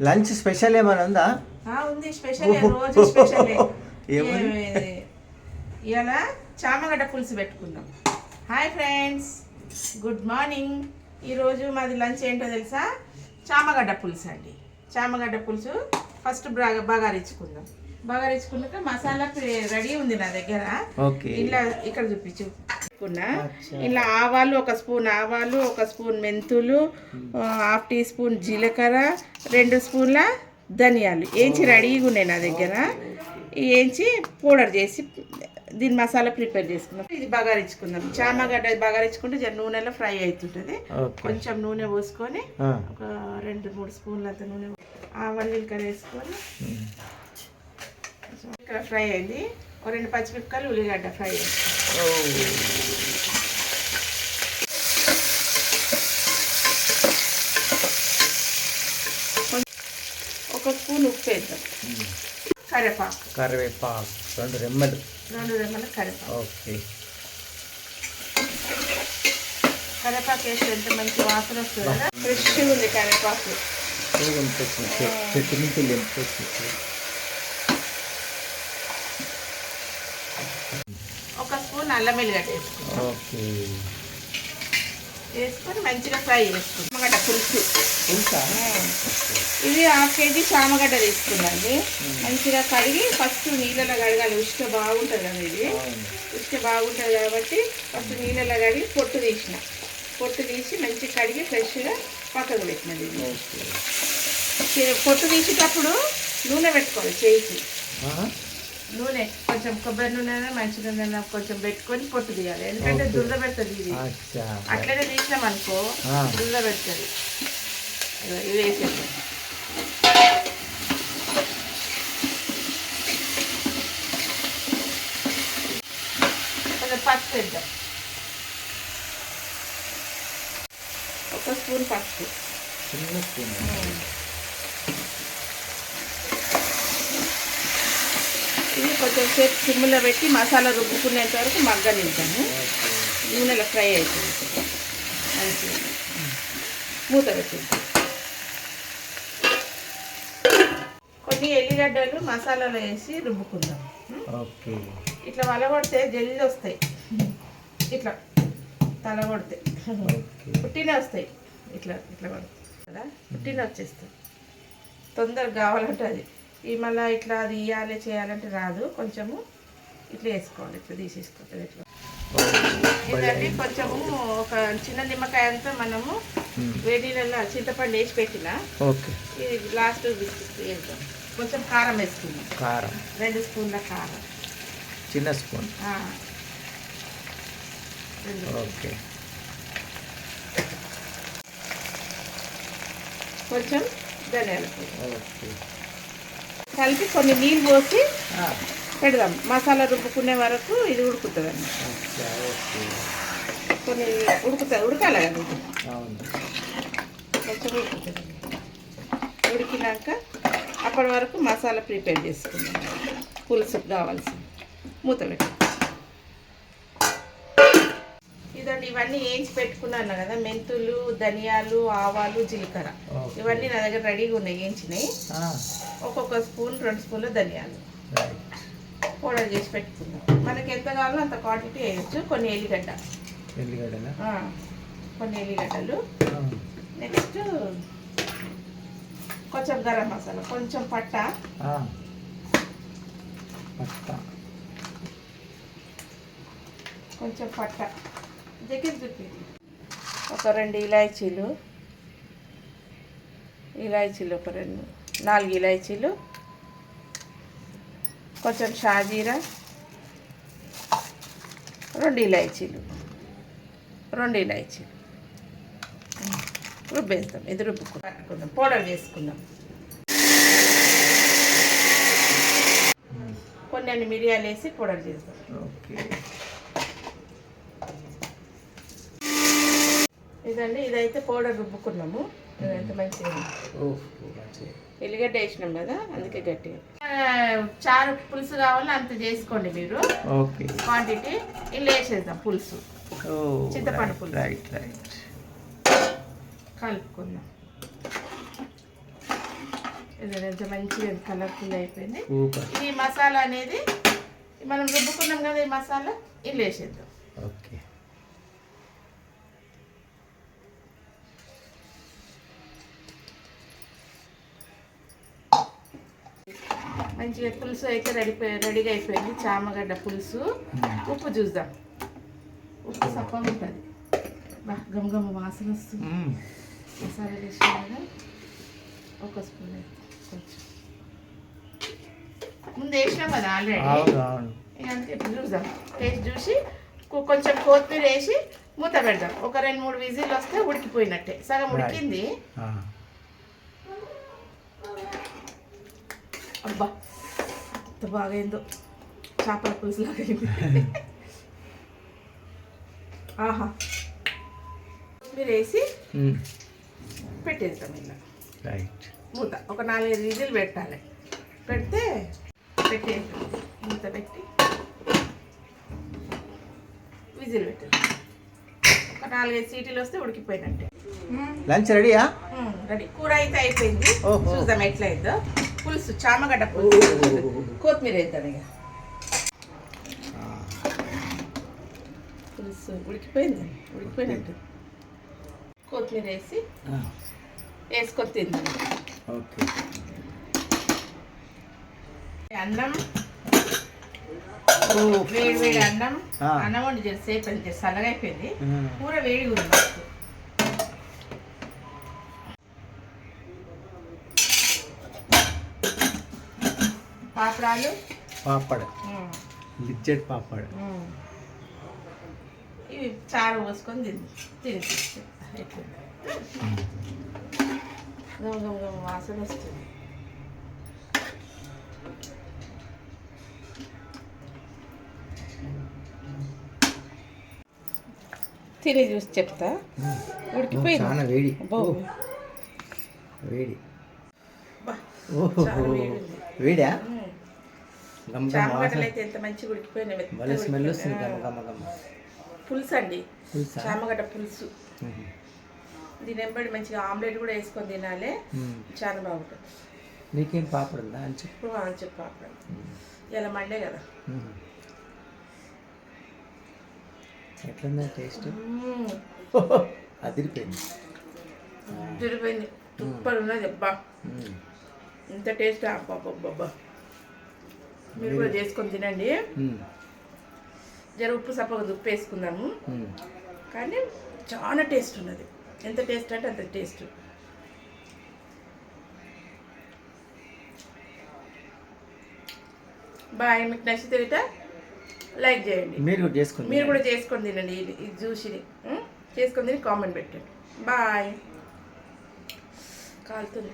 Lunch special ఏమైనా ఉందా? ఆ, ఉంది. స్పెషల్. రోజు స్పెషల్? ఇవాళ చామగడ్డ పులుసు పెట్టుకుందాం. Hi friends. Good morning. ఈరోజు మాది లంచ్ ఏంటో తెలుసా? చామగడ్డ పులుసు అండి. చామగడ్డ పులుసు ఫస్ట్ బాగా బగారించుకుందాం బగారించుకున్నాక మసాలా రెడీ ఉంది నా దగ్గర. ఇలా ఇక్కడ చూపించు. పెట్టుకున్నా. ఇలా ఆవాలు ఒక స్పూన్ ఆవాలు ఒక స్పూన్ మెంతులు హాఫ్ టీ స్పూన్ జీలకర్ర రెండు స్పూన్ల ధనియాలు. ఏంచి రెడీగా ఉన్నాయి నా దగ్గర. ఏంచి పౌడర్ చేసి దీని మసాలా ప్రిపేర్ చేసుకున్నాం. ఇది బగారించుకుందాం చామగడ్డ బగారించుకుంటే జర నూనెలో ఫ్రై అవుతుంటుంది కొంచెం నూనె పోసుకొని ఒక రెండు మూడు స్పూన్ల నూనె ఆవాలు ఇంకా వేసుకొని. ఇక్కడ ఫ్రై అయింది. ఒక రెండు పచ్చిమిరపకాయలు ఉల్లిగడ్డ ఫ్రై ఒక స్పూన్ ఉప్పు వేద్దాం. కరివేపాకు. కరివేపాకు. రెండు రెమ్మలు. రెండు రెమ్మల కరివేపాకు. ఓకే. కరివేపాకు వేస్తే ఎంత మంచి వాసన వస్తుంది కదా? ఫ్రెష్గా ఉంది కరివేపాకు. చెట్టు నుంచి ఒక స్పూన్ అల్లం వెల్లిగడ్డ ఓకే. వేసుకొని మంచిగా ఫ్రై చామగడ్డ పులుసు. ఇది హాఫ్ కేజీ చామగడ్డ తీసుకున్నాండి. మంచిగా కడిగి ఫస్ట్ నీళ్ళలో కడగాలి. ఉష్క బాగుంటుంది కదా ఇది. ఉష్క బాగుంటుంది కాబట్టి ఫస్ట్ నీళ్ళలో కడిగి పొట్టు తీసిన. పొట్టు తీసి మంచిగా కడిగి ఫ్రెష్గా పక్కకు పెట్టినది పొట్టు తీసేటప్పుడు నూనె పెట్టుకోవాలి చేయికి. నూనె కొంచెం కొబ్బరి నూనె మంచి నూనె కొంచెం పెట్టుకొని పొట్టు తీయాలి. ఎందుకంటే. దుర్ర పెడుతుంది ఇది. అట్లనే తీసినాం అనుకో. దుర్ర పెడుతుంది ఇవి వేసేది కొంచెం పసుపు వేద్దాం. ఒక స్పూన్ పసుపు. చిన్న స్పూన్. కొంచెం సేపు సిమ్లో పెట్టి మసాలా రుబ్బుకునేంత వరకు మగ్గనిద్దాము. నూనెలో ఫ్రై అవుతుంది మంచిగా మూత పెట్టింది కొన్ని ఎల్లిగడ్డలు మసాలాలో వేసి రుబ్బుకుందాం. ఓకే. ఇట్లా వలగొడితే జల్లి వస్తాయి. ఇట్లా తల కొడితే పుట్టినే వస్తాయి. ఇట్లా ఇట్లా కొడితే కదా? పుట్టినే వచ్చేస్తాయి. తొందరగా కావాలంటే అది. ఈ మళ్ళీ ఇట్లా అది ఇవ్వాలి చేయాలంటే రాదు. కొంచెము ఇట్లా వేసుకోవాలి ఇట్లా తీసేసుకోవాలి ఇట్లా ఏంటంటే కొంచెము ఒక చిన్న నిమ్మకాయ అంతా మనము వేడి నీళ్ళలో చింతపండు వేసి పెట్టిన. ఓకే. ఇది లాస్ట్ వేద్దాం కొంచెం కారం వేసుకుందాం. కారం. రెండు స్పూన్ల కారం. చిన్న స్పూన్. ఓకే. కొంచెం ధనియాల ఓకే. కలిపి కొన్ని నీళ్ళు పోసి పెడదాం. మసాలా రుబ్బుకునే వరకు ఇది ఉడుకుతుంది అన్నమాట అచ్చా ఓకే. కొన్ని ఉడుకుతుంది ఉడకాలి కదా ఇది కొంచెం ఉడుకుతుంది. ఉడికినాక అప్పటి వరకు మసాలా ప్రిపేర్ చేసుకుందాం. పులుసుకు కావాల్సింది. మూత పెట్టి. ఇవన్నీ వేయించి పెట్టుకున్నాను కదా మెంతులు ధనియాలు ఆవాలు జీలకర్ర. ఇవన్నీ నా దగ్గర రెడీగా ఉన్నాయి వేయించినాయి ఒక్కొక్క స్పూన్ రెండు స్పూన్లు ధనియాలు. పౌడర్ చేసి పెట్టుకుందాం మనకి ఎంత కావాలో అంత క్వాంటిటీ వేయచ్చు కొన్ని ఎల్లిగడ్డ. కొన్ని ఎల్లిగడ్డలు. నెక్స్ట్ కొంచెం గరం మసాలా కొంచెం పట్ట. పత్తా కొంచెం పట్ట. ఒక రెండు ఇలాచీలు ఇలాచీలు ఒక రెండు నాలుగు ఇలాచీలు కొంచెం షాజీరా రెండు ఇలాచీలు రెండు ఇలాచీలు. రుబ్బేస్తాం ఇది రుబ్బుకు పట్టుకుందాం పౌడర్ చేసుకుందాం కొన్ని మిరియాలు వేసి పౌడర్ చేస్తాం. ఓకే. ఇదండి ఇదైతే పౌడర్ రుబ్బుకున్నాము. ఇదైతే మంచిగా ఎల్లిగడ్డ వేసినాం కదా అందుకే గట్టిగా. చారు పులుసు కావాలో అంత చేసుకోండి మీరు. ఓకే. క్వాంటిటీ ఇలా వేసేద్దాం పులుసు. ఓ చింతపండు పులుసు. Right right. కలుపుకుందాం. ఇది ఎంత మంచిగా కలర్ఫుల్ అయిపోయింది. సూపర్. ఇది మసాలా అనేది మనం రుబ్బుకున్నాం కదా ఈ మసాలా ఇల్లు వేసేద్దాం. మంచిగా పులుసు అయితే రెడీ రెడీగా అయిపోయింది. చామగడ్డ పులుసు. ఉప్పు చూద్దాం. ఉప్పు సప్పగా ఉంటుంది. బా గమ్ గమ్ వాసన వస్తుంది. మసాలా వేసాం కదా ఒక స్పూన్ కొంచెం. ముందు వేసినాం కదా ఆల్రెడీ? అందుకే ఇప్పుడు చూద్దాం. టేస్ట్ చూసి కొంచెం కొత్తిమీర వేసి మూత పెడదాం. ఒక రెండు మూడు విజిల్ వస్తే ఉడికిపోయినట్టే. సగం. ఉడికింది. ఆ. అబ్బా ఎంత బాగైందో. చేపల పులుసు లాగా అయింది. ఆహా. కొత్తిమీర వేసి. పెట్టేద్దాం ఇలా. రైట్. మూత ఒక నాలుగైదు విజిల్ పెట్టాలి. పెడితే పెట్టేద్దాం. మూత పెట్టి విజిల్ పెట్టేది ఒక నాలుగైదు సీటీలు వస్తే ఉడికిపోయినట్టే. లంచ్ రెడీయా? రెడీ. కూర అయితే అయిపోయింది. చూద్దాం ఎట్లా అయిందో పులుసు చామగడ్డ పులుసు. కొత్తిమీర వేద్దాం ఇక. పులుసు ఉడికిపోయింది ఉడికిపోయినట్టు. కొత్తిమీర వేసి వేసుకొని తిందాం. ఓకే. అన్నం. వేడి వేడి అన్నం. అన్నం వండి చేసి చల్లగా అయిపోయింది. కూర వేడిగా ఉంది పాపడాలు? పాపడ్. లిజ్జెడ్ పాపడ్. ఇవి చారు పోసుకొని తిని తిని వాసన వస్తుంది. తిని చూసి చెప్తా. ఉడికిపోయింది. చాలా వేడి. వేడి. ఓహో. వేడి ఉంది. వేడా ఉమ్. గమ్ గమ్ చామగడ్డలు అయితే ఎంత మంచిగా ఉడికిపోయినాయి స్మెల్. వస్తుంది పులుసు అండి? చామగడ్డ పులుసు. దీని వెంబడి మంచిగా ఆమ్లెట్ కూడా వేసుకొని తినాలి. చాలా బాగుంటుంది. నీకేం పాపడ్ ఉందా? అని చెప్పు. వాళ్ళు చెప్పు ఇలా మండే కదా. ఎట్లుందా టేస్ట్. అదిరిపోయింది. తిరిగిపోయింది సూపర్ ఉన్నది అబ్బా. ఇంత టేస్ట్ అబ్బా మీరు కూడా చేసుకొని తినండి. జర ఉప్పు సప్పగా ఉప్పు వేసుకుందాము మ్మ్. కానీ చాలా టేస్ట్ ఉన్నది. ఎంత టేస్ట్ అంటే అంత టేస్ట్. బాయ్ మీకు నచ్చితే లైక్ చేయండి. మీరు కూడా చేసుకోండి మీరు కూడా చేసుకొని తినండి ఇది ఇది చూసి ఉం? చేసుకొని తిని కామెంట్ పెట్టండి. బాయ్. కాలుతుంది.